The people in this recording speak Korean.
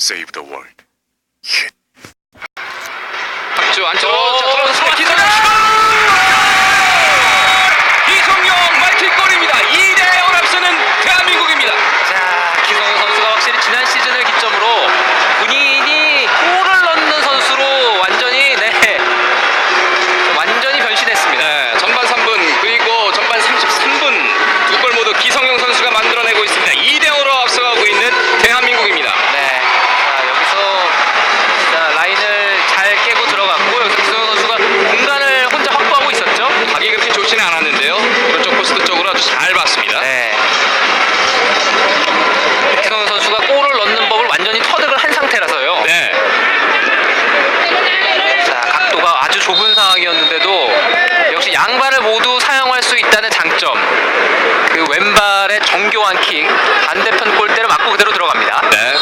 Save the world. 예. 박주 안쪽. 모두 사용할 수 있다는 장점. 그 왼발의 정교한 킥 반대편 골대를 맞고 그대로 들어갑니다. 네.